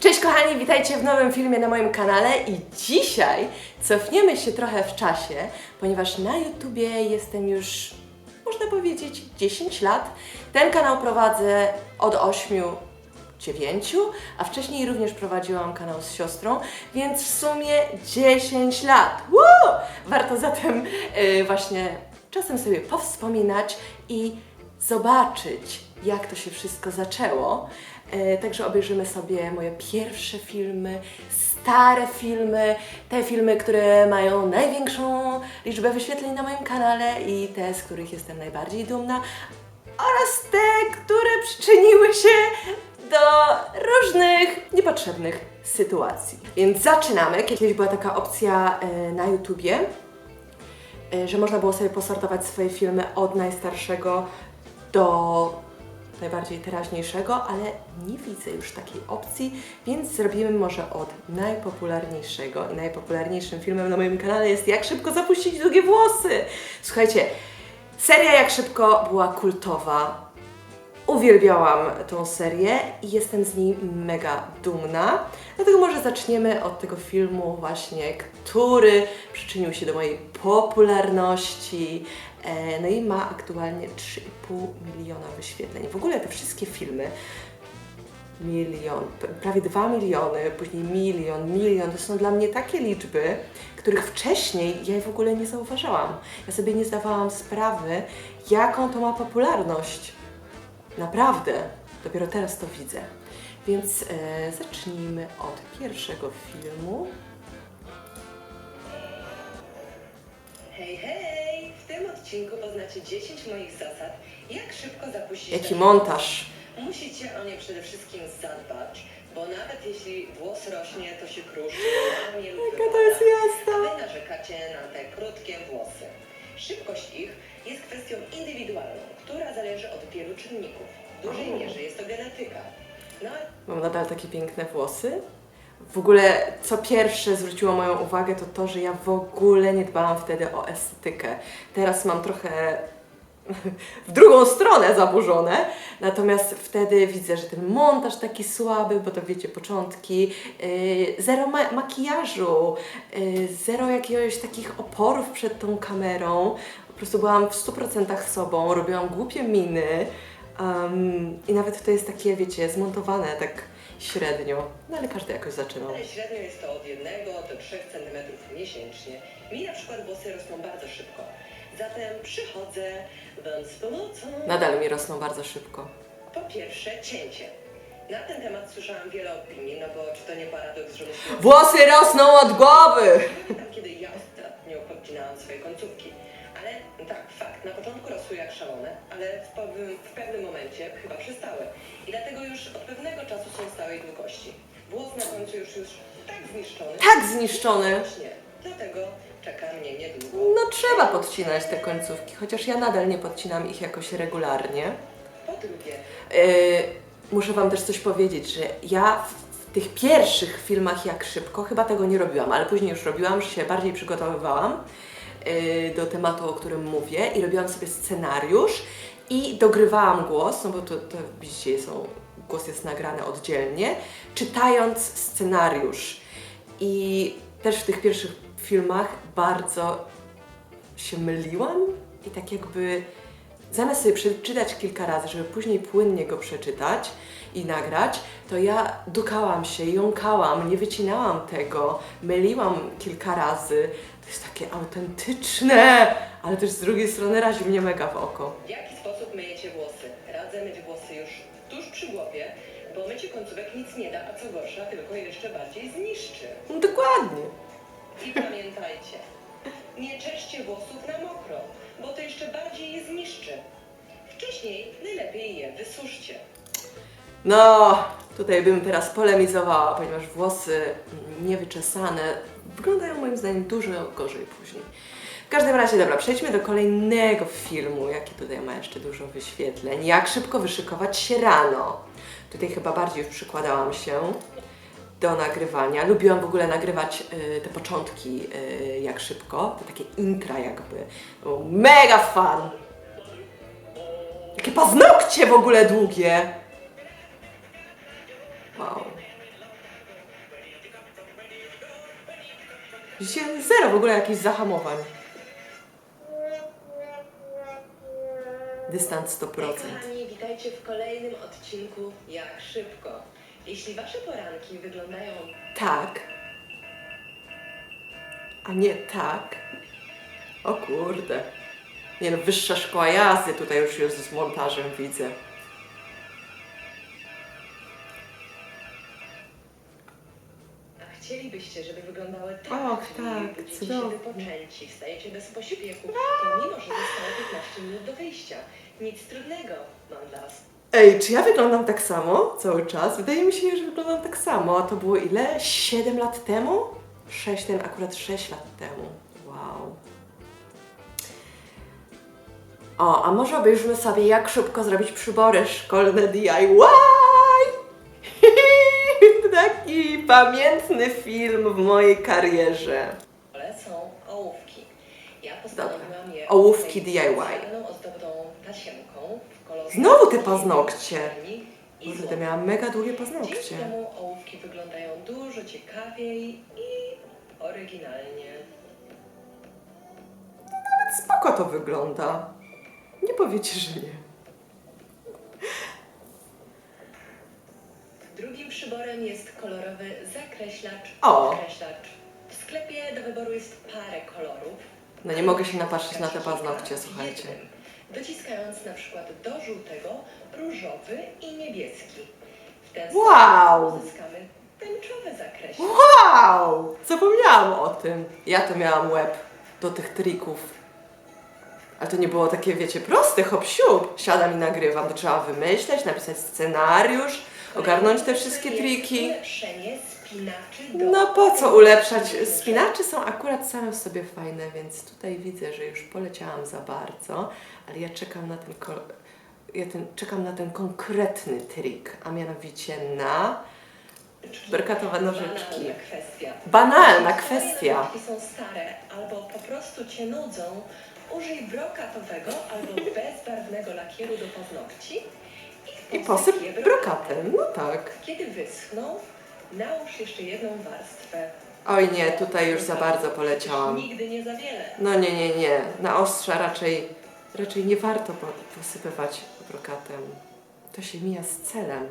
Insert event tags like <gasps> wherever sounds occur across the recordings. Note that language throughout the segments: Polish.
Cześć kochani, witajcie w nowym filmie na moim kanale i dzisiaj cofniemy się trochę w czasie, ponieważ na YouTubie jestem już, można powiedzieć, 10 lat. Ten kanał prowadzę od 8 9, a wcześniej również prowadziłam kanał z siostrą, więc w sumie 10 lat. Woo! Warto zatem y, właśnie czasem sobie powspominać i zobaczyć, jak to się wszystko zaczęło. E, Także obejrzymy sobie moje pierwsze filmy, stare filmy, te filmy, które mają największą liczbę wyświetleń na moim kanale i te, z których jestem najbardziej dumna, oraz te, które przyczyniły się do różnych niepotrzebnych sytuacji. Więc zaczynamy. Kiedyś była taka opcja e, na YouTubie, e, że można było sobie posortować swoje filmy od najstarszego do najbardziej teraźniejszego, ale nie widzę już takiej opcji, więc zrobimy może od najpopularniejszego. I najpopularniejszym filmem na moim kanale jest Jak szybko zapuścić długie włosy. Słuchajcie, seria Jak szybko była kultowa. Uwielbiałam tą serię i jestem z niej mega dumna. Dlatego może zaczniemy od tego filmu właśnie, który przyczynił się do mojej popularności. E, No i ma aktualnie 3,5 miliona wyświetleń. W ogóle te wszystkie filmy milion, prawie 2 miliony, później milion, milion. To są dla mnie takie liczby, których wcześniej ja w ogóle nie zauważałam. Ja sobie nie zdawałam sprawy, jaką to ma popularność. Naprawdę, dopiero teraz to widzę. Więc e, zacznijmy od pierwszego filmu. Hej, hej! W tym odcinku poznacie 10 moich zasad, jak szybko zapuścić Jaki montaż. Musicie o nie przede wszystkim zadbać, bo nawet jeśli włos rośnie, to się kruszy, łamie lub Jaka to jest wypada, wy narzekacie na te krótkie włosy. Szybkość ich jest kwestią indywidualną, która zależy od wielu czynników. W dużej mierze jest to genetyka. No, Mam nadal takie piękne włosy. W ogóle, co pierwsze zwróciło moją uwagę, to to, że ja w ogóle nie dbałam wtedy o estetykę. Teraz mam trochę <laughs> w drugą stronę zaburzone, natomiast wtedy widzę, że ten montaż taki słaby, bo to wiecie, początki, yy, zero ma- makijażu, yy, zero jakiegoś takich oporów przed tą kamerą. Po prostu byłam w 100% sobą, robiłam głupie miny um, i nawet to jest takie, wiecie, zmontowane tak średnio, no ale każdy jakoś zaczynał. Ale średnio jest to od 1 do 3 cm miesięcznie. Mi na przykład włosy rosną bardzo szybko. Zatem przychodzę wam z pomocą. Nadal mi rosną bardzo szybko. Po pierwsze, cięcie. Na ten temat słyszałam wiele opinii, no bo czy to nie paradoks, że musimy... Włosy rosną od głowy! Pamiętam, kiedy ja ostatnio podcinałam swoje końcówki. Ale tak, fakt, na początku rosły jak szalone, ale w pewnym, w pewnym momencie chyba przestały. I dlatego już od pewnego czasu są stałej długości. Włos na końcu już już tak zniszczony. Tak zniszczony. Właśnie. Dlatego czeka mnie niedługo. No trzeba podcinać te końcówki, chociaż ja nadal nie podcinam ich jakoś regularnie. Po drugie, Yy, muszę Wam też coś powiedzieć, że ja w, tych pierwszych filmach jak szybko chyba tego nie robiłam, ale później już robiłam, że się bardziej przygotowywałam yy, do tematu, o którym mówię i robiłam sobie scenariusz i dogrywałam głos, no bo to, to widzicie, są, głos jest nagrany oddzielnie, czytając scenariusz. I też w tych pierwszych filmach bardzo się myliłam i tak jakby zamiast sobie przeczytać kilka razy, żeby później płynnie go przeczytać i nagrać, to ja dukałam się, jąkałam, nie wycinałam tego, myliłam kilka razy. To jest takie autentyczne, ale też z drugiej strony razi mnie mega w oko. w jaki sposób myjecie włosy? Radzę myć włosy już tuż przy głowie, bo mycie końcówek nic nie da, a co gorsza, tylko je jeszcze bardziej zniszczy. No dokładnie. I pamiętajcie, nie czeszcie włosów na mokro, bo to jeszcze bardziej je zniszczy. Wcześniej najlepiej je wysuszcie. No, tutaj bym teraz polemizowała, ponieważ włosy niewyczesane wyglądają moim zdaniem dużo gorzej później. W każdym razie, dobra, przejdźmy do kolejnego filmu, jaki tutaj ma jeszcze dużo wyświetleń. Jak szybko wyszykować się rano. Tutaj chyba bardziej już przykładałam się do nagrywania. Lubiłam w ogóle nagrywać y, te początki y, jak szybko, te takie intra jakby. Był mega fan! Jakie paznokcie w ogóle długie! Wow. Dzisiaj zero w ogóle jakichś zahamowań. Dystans 100%. Hej, kochani, witajcie w kolejnym odcinku Jak Szybko. Jeśli wasze poranki wyglądają Tak. A nie tak. O kurde. Nie no, wyższa szkoła jazdy tutaj już jest z montażem, widzę. A chcielibyście, żeby wyglądały tak, Och, czyli tak, budzicie cudownie. się wypoczęci, wstajecie bez pośpiechu, to mimo, że zostało 15 minut do wyjścia. Nic trudnego, mam dla was. Ej, czy ja wyglądam tak samo cały czas? Wydaje mi się, że wyglądam tak samo. A to było ile? 7 lat temu? 6, ten akurat 6 lat temu. Wow. O, a może obejrzymy sobie, jak szybko zrobić przybory szkolne DIY? <laughs> Taki pamiętny film w mojej karierze. Ale są ołówki. Ja postanowiłam je Ołówki DIY. ozdobną tasiemką w kolorze Znowu te paznokcie. i Kurde, złota. miałam mega długie Dzięki paznokcie. temu ołówki wyglądają dużo ciekawiej i oryginalnie. Spoko to wygląda. Nie powiecie, że nie. Drugim przyborem jest kolorowy zakreślacz. O. Zakreślacz. W sklepie do wyboru jest parę kolorów. No nie mogę się napatrzeć na te paznokcie, słuchajcie. jednym, Dociskając na przykład do żółtego, różowy i niebieski. W ten Wow. sposób uzyskamy tęczowy zakreślacz. Wow! Zapomniałam o tym. Ja to miałam łeb do tych trików. Ale to nie było takie, wiecie, proste, hop siup. Siadam i nagrywam. To trzeba wymyśleć, napisać scenariusz, ogarnąć te wszystkie triki. Ulepszenie No po co ulepszać? Spinacze są akurat same w sobie fajne, więc tutaj widzę, że już poleciałam za bardzo, ale ja czekam na ten, ja ten, czekam na ten konkretny trik, a mianowicie na Berkatowe nożyczki. Banalna kwestia. banalna kwestia. są stare albo po prostu cię nudzą, użyj brokatowego albo <laughs> bezbarwnego lakieru do paznokci I posyp brokatem, no tak. Kiedy wyschną, nałóż jeszcze jedną warstwę. Oj nie, tutaj już za bardzo poleciałam. Nigdy nie za wiele. No nie, nie, nie. Na ostrza raczej, raczej nie warto po- posypywać brokatem. To się mija z celem.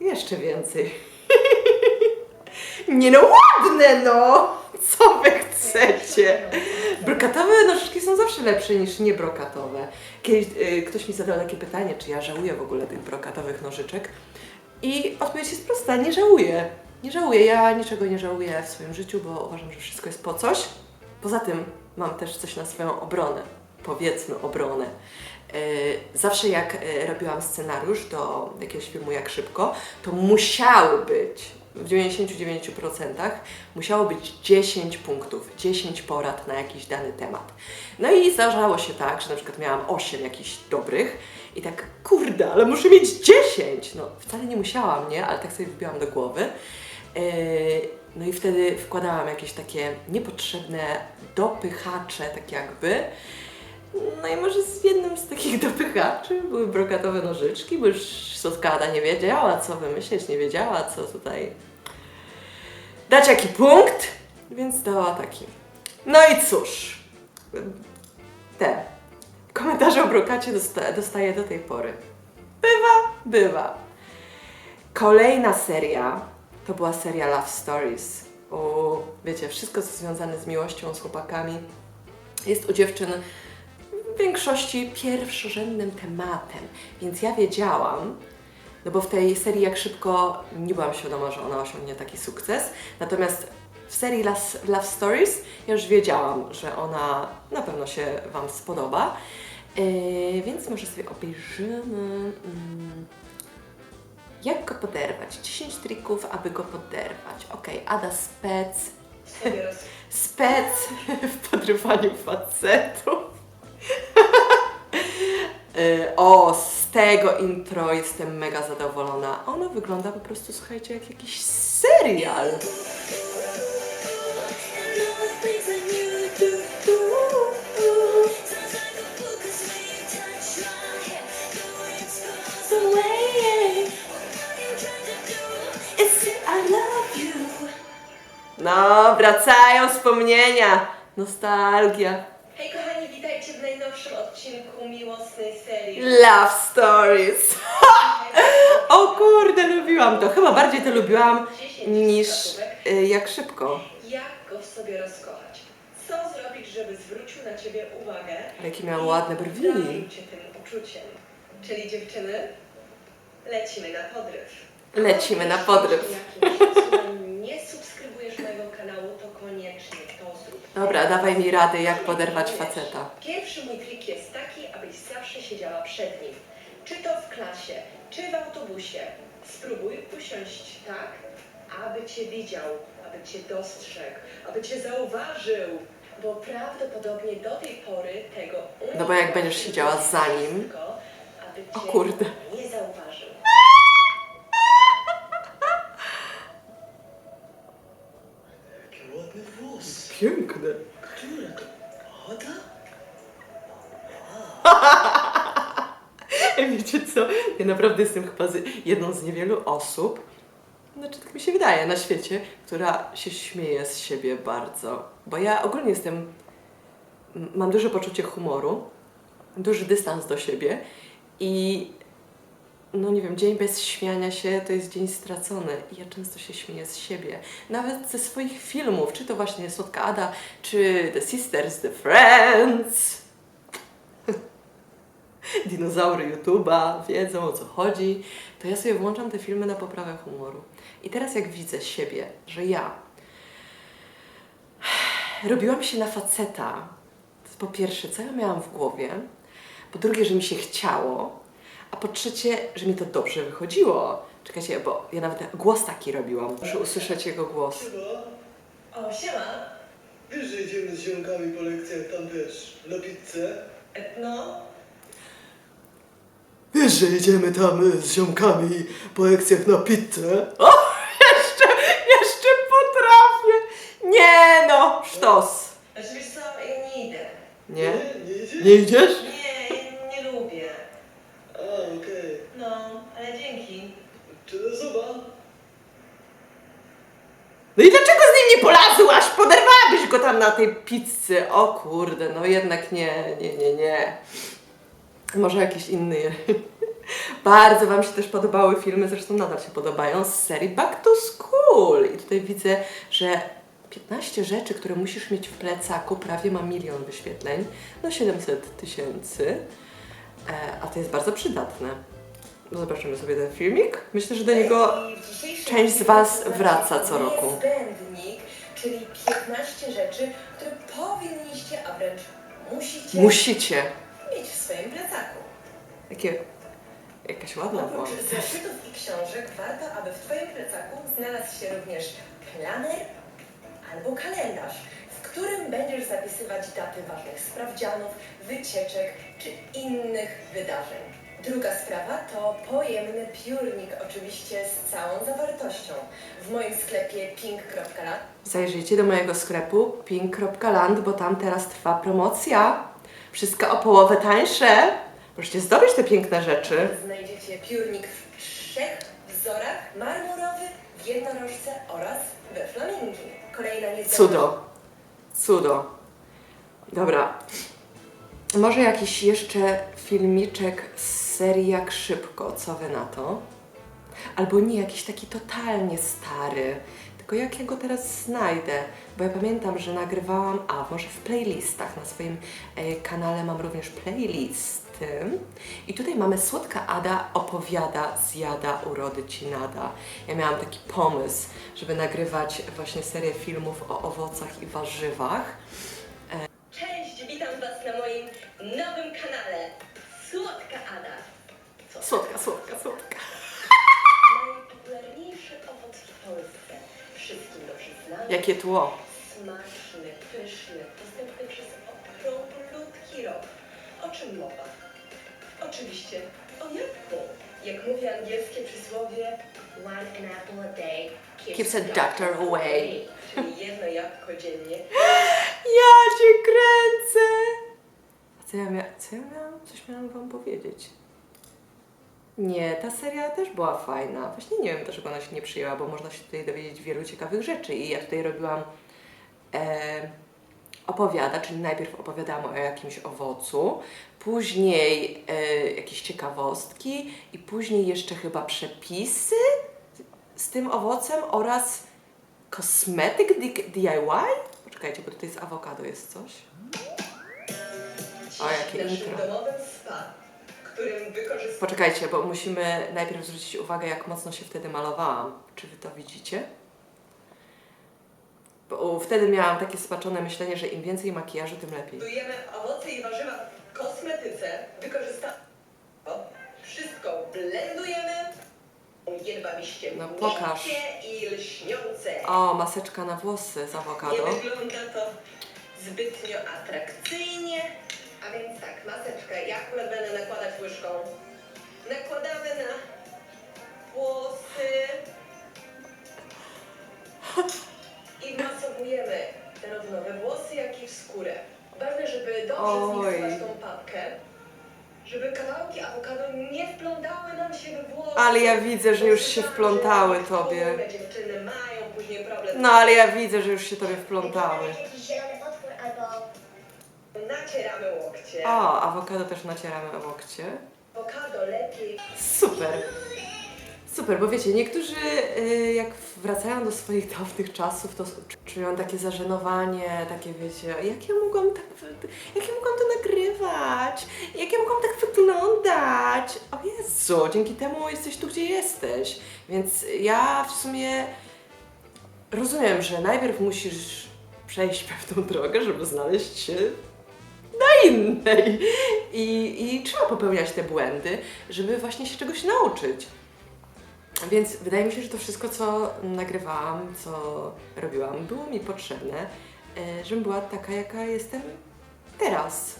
Jeszcze więcej. <laughs> nie no, ładne no! Co wy chcecie? Brokatowe nożyczki są zawsze lepsze niż niebrokatowe. Kiedyś y, ktoś mi zadał takie pytanie, czy ja żałuję w ogóle tych brokatowych nożyczek. I odpowiedź jest prosta, nie żałuję. Nie żałuję, ja niczego nie żałuję w swoim życiu, bo uważam, że wszystko jest po coś. Poza tym mam też coś na swoją obronę, powiedzmy obronę. Yy, Zawsze jak yy, robiłam scenariusz do jakiegoś filmu jak szybko, to musiały być w 99% musiało być 10 punktów, 10 porad na jakiś dany temat. No i zdarzało się tak, że na przykład miałam 8 jakichś dobrych i tak, kurde, ale muszę mieć 10! No, wcale nie musiałam, nie? Ale tak sobie wbiłam do głowy. Yy, No i wtedy wkładałam jakieś takie niepotrzebne dopychacze, tak jakby. No i może z jednym z takich <laughs> dopychaczy były brokatowe nożyczki, bo już Soskada nie wiedziała, co wymyśleć, nie wiedziała, co tutaj dać jaki punkt, więc dała taki. No i cóż, te komentarze o brokacie dosta- dostaję do tej pory. Bywa, bywa. Kolejna seria to była seria Love Stories. O, wiecie, wszystko co związane z miłością, z chłopakami jest u dziewczyn w większości pierwszorzędnym tematem. Więc ja wiedziałam, no bo w tej serii jak szybko nie byłam świadoma, że ona osiągnie taki sukces. Natomiast w serii Love Stories ja już wiedziałam, że ona na pewno się Wam spodoba. Yy, więc może sobie obejrzymy. Mm, jak go poderwać? 10 trików, aby go poderwać. Okej, Ada Spec. Spec w podrywaniu facetów. Y, o, z tego intro jestem mega zadowolona. Ono wygląda po prostu, słuchajcie, jak jakiś serial. No, wracają wspomnienia. Nostalgia. Hej kochani, witajcie w najnowszym odcinku miłosnej serii. Love stories. <laughs> O kurde, lubiłam to. Chyba bardziej to lubiłam niż y, jak szybko. Jak go w sobie rozkochać? Co zrobić, żeby zwrócił na ciebie uwagę? Jakie miałam ładne brwi. cię tym uczuciem. Czyli dziewczyny, lecimy na podryw. Lecimy na podryw. Jeśli jakimś cudem nie subskrybujesz mojego kanału, to koniecznie to. Dobra, dawaj mi rady, jak poderwać faceta. Pierwszy mój trik jest taki, abyś zawsze siedziała przed nim. Czy to w klasie, czy w autobusie. Spróbuj usiąść tak, aby cię widział, aby cię dostrzegł, aby cię zauważył. Bo prawdopodobnie do tej pory tego No bo jak będziesz siedziała za nim- O kurde. <laughs> Ja naprawdę jestem chyba jedną z niewielu osób, znaczy tak mi się wydaje, na świecie, która się śmieje z siebie bardzo. Bo ja ogólnie jestem, mam duże poczucie humoru, duży dystans do siebie i no nie wiem, dzień bez śmiania się to jest dzień stracony i ja często się śmieję z siebie. Nawet ze swoich filmów, czy to właśnie Słodka Ada, czy The Sisters, The Friends dinozaury YouTube'a wiedzą o co chodzi, to ja sobie włączam te filmy na poprawę humoru. I teraz jak widzę siebie, że ja robiłam się na faceta, to jest po pierwsze, co ja miałam w głowie, po drugie, że mi się chciało, a po trzecie, że mi to dobrze wychodziło. Czekajcie, bo ja nawet głos taki robiłam. Muszę usłyszeć jego głos. Chyba. O, siema. Wiesz, że idziemy z ziomkami po lekcjach tam wiesz, na pizzę? E, No, Wiesz, że idziemy tam z ziomkami po lekcjach na pizzę? O, <laughs> jeszcze, jeszcze potrafię! Nie no, sztos. znaczy wiesz co, ja nie idę. Nie? Nie idziesz? Nie idziesz? Nie, ja nie lubię. A, okej. No, ale dzięki. Czy zoba? No i dlaczego z nim nie polazłaś? Poderwałabyś go tam na tej pizzy. O kurde, no jednak nie, nie, nie, nie. Może jakiś inny. Bardzo Wam się też podobały filmy, zresztą nadal się podobają, z serii Back to School. I tutaj widzę, że 15 rzeczy, które musisz mieć w plecaku, prawie ma milion wyświetleń, no 700 tysięcy. E, a to jest bardzo przydatne. No Zobaczymy sobie ten filmik. Myślę, że do niego część z was wraca co roku. Niezbędnik, czyli 15 rzeczy, które powinniście, a wręcz musicie musicie. mieć w swoim plecaku. Jakie, jakaś ładna była. Oprócz zeszytów i książek warto, aby w Twoim plecaku znalazł się również planer albo kalendarz, w którym będziesz zapisywać daty ważnych sprawdzianów, wycieczek czy innych wydarzeń. Druga sprawa to pojemny piórnik, oczywiście z całą zawartością. W moim sklepie pink.lat Zajrzyjcie do mojego sklepu pink.land, bo tam teraz trwa promocja. Wszystko o połowę tańsze. Możecie zdobyć te piękne rzeczy. znajdziecie piórnik w trzech wzorach, marmurowy, w jednorożce oraz we flamingi. Kolejna niezbędna Cudo. Cudo. Dobra. Może jakiś jeszcze filmiczek z serii Jak Szybko, co wy na to? Albo nie, jakiś taki totalnie stary. Tylko jak ja go teraz znajdę? Bo ja pamiętam, że nagrywałam, a może w playlistach na swoim e, kanale mam również playlisty. I tutaj mamy Słodka Ada opowiada, zjada, urody ci nada. Ja miałam taki pomysł, żeby nagrywać właśnie serię filmów o owocach i warzywach. Cześć, witam Was na moim nowym kanale Słodka Ada. Co? Słodka, słodka, słodka. Jakie tło. smaczny, pyszny, dostępny przez okrąglutki rok. O czym mowa? Oczywiście o jabłku. Jak mówi angielskie przysłowie One an apple a day Keeps a doctor away. Czyli jedno jabłko dziennie <gasps> Ja cię kręcę! A co ja, mia- co ja miałam? Coś miałam wam powiedzieć. Nie, ta seria też była fajna. Właśnie nie wiem, dlaczego ona się nie przyjęła, bo można się tutaj dowiedzieć wielu ciekawych rzeczy. I ja tutaj robiłam e, opowiada, czyli najpierw opowiadałam o jakimś owocu, później e, jakieś ciekawostki i później jeszcze chyba przepisy z tym owocem oraz kosmetyk di- DIY. Poczekajcie, bo tutaj z awokado jest coś. O, jakie intro. domowym spa, którym wykorzystamy Poczekajcie, bo musimy najpierw zwrócić uwagę, jak mocno się wtedy malowałam. Czy wy to widzicie? Bo wtedy miałam takie spaczone myślenie, że im więcej makijażu, tym lepiej. Budujemy owoce i warzywa w kosmetyce. Wykorzystamy wszystko blendujemy. Jedwabiście No pokaż. i lśniące. O, maseczka na włosy z Nie awokado. wygląda to zbytnio atrakcyjnie. A więc tak, maseczkę. Ja akurat będę nakładać łyżką. Nakładamy na włosy. I masowujemy zarówno we włosy, jak i w skórę. Ważne, żeby dobrze Oj. zmiksować tą papkę, żeby kawałki awokado nie wplątały nam się we włosy. Ale ja widzę, że już się wplątały tobie. Dziewczyny mają później problem. No ale ja widzę, że już się tobie wplątały. Nacieramy łokcie. O, awokado też nacieramy o łokcie. Awokado lepiej. Super. Super, bo wiecie, niektórzy y, jak wracają do swoich dawnych czasów, to czują takie zażenowanie, takie wiecie, jak ja mogłam tak, jak ja mogłam to nagrywać, jak ja mogłam tak wyglądać. O Jezu, dzięki temu jesteś tu, gdzie jesteś. Więc ja w sumie rozumiem, że najpierw musisz przejść pewną drogę, żeby znaleźć się na innej. I, I trzeba popełniać te błędy, żeby właśnie się czegoś nauczyć. Więc wydaje mi się, że to wszystko, co nagrywałam, co robiłam, było mi potrzebne, e, żebym była taka, jaka jestem teraz.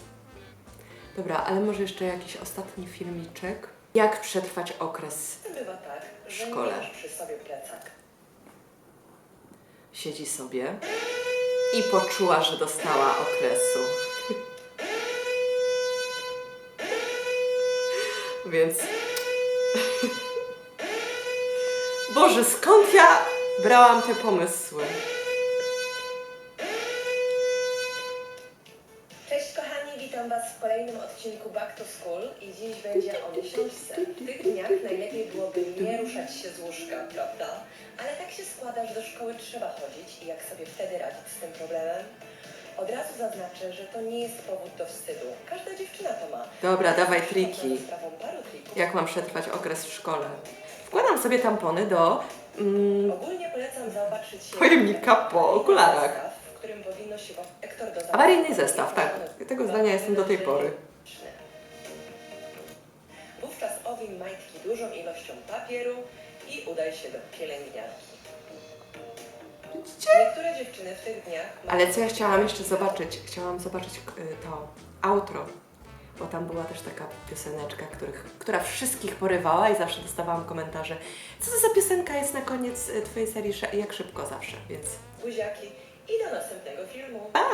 Dobra, ale może jeszcze jakiś ostatni filmiczek. Jak przetrwać okres Bywa tak, W szkole. nie masz przy sobie plecak. siedzi sobie i poczuła, że dostała okresu. Więc. Boże, skąd ja brałam te pomysły? Cześć kochani, witam Was w kolejnym odcinku Back to School i dziś będzie o miesiączce. W tych dniach najlepiej byłoby nie ruszać się z łóżka, prawda? Ale tak się składa, że do szkoły trzeba chodzić i jak sobie wtedy radzić z tym problemem? Od razu zaznaczę, że to nie jest powód do wstydu. Każda dziewczyna to ma. Dobra, dawaj triki. Jak mam przetrwać okres w szkole? Wkładam sobie tampony do. Mm, Ogólnie polecam zaopatrzyć się Pojemnika po okularach. W którym powinno się Ektor do Awaryjny zestaw, tak. Tego zdania jestem do tej pory. Wówczas owin majtki dużą ilością papieru i udaj się do pielęgniarki. Widzicie? Niektóre dziewczyny w tych dniach Ale co ja chciałam jeszcze zobaczyć? Chciałam zobaczyć y, to outro, bo tam była też taka pioseneczka, których, która wszystkich porywała i zawsze dostawałam komentarze. Co to za piosenka jest na koniec y, Twojej serii Jak szybko zawsze, więc buziaki i do następnego filmu. pa!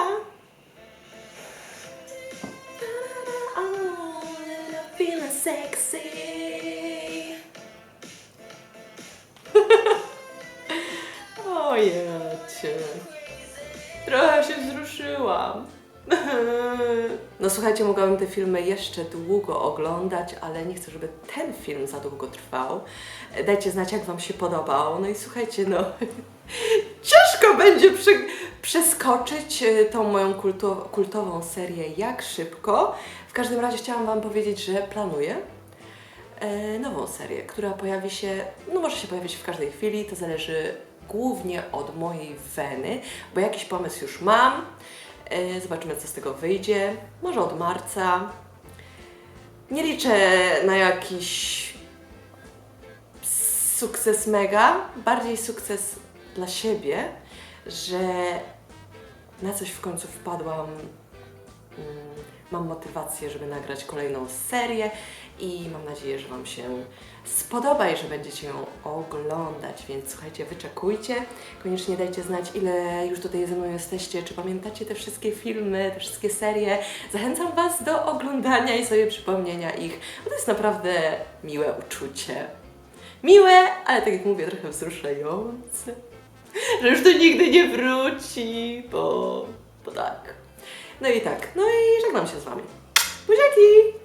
Słuchajcie, mogłabym te filmy jeszcze długo oglądać, ale nie chcę, żeby ten film za długo trwał. Dajcie znać, jak Wam się podobał. No i słuchajcie, no <laughs> ciężko będzie prze, przeskoczyć e, tą moją kulto, kultową serię jak szybko. W każdym razie chciałam Wam powiedzieć, że planuję e, nową serię, która pojawi się, no może się pojawić w każdej chwili, to zależy głównie od mojej weny, bo jakiś pomysł już mam. E, Zobaczymy, co z tego wyjdzie. Może od marca. Nie liczę na jakiś sukces mega, bardziej sukces dla siebie, że na coś w końcu wpadłam mm, mam motywację, żeby nagrać kolejną serię i mam nadzieję, że Wam się spodoba i że będziecie ją oglądać, więc słuchajcie, wyczekujcie. Koniecznie dajcie znać, ile już tutaj ze mną jesteście, czy pamiętacie te wszystkie filmy, te wszystkie serie. Zachęcam Was do oglądania i sobie przypomnienia ich, bo to jest naprawdę miłe uczucie. Miłe, ale tak jak mówię, trochę wzruszające. Że już to nigdy nie wróci, bo, bo tak. No i tak, no i żegnam się z Wami. Buziaki!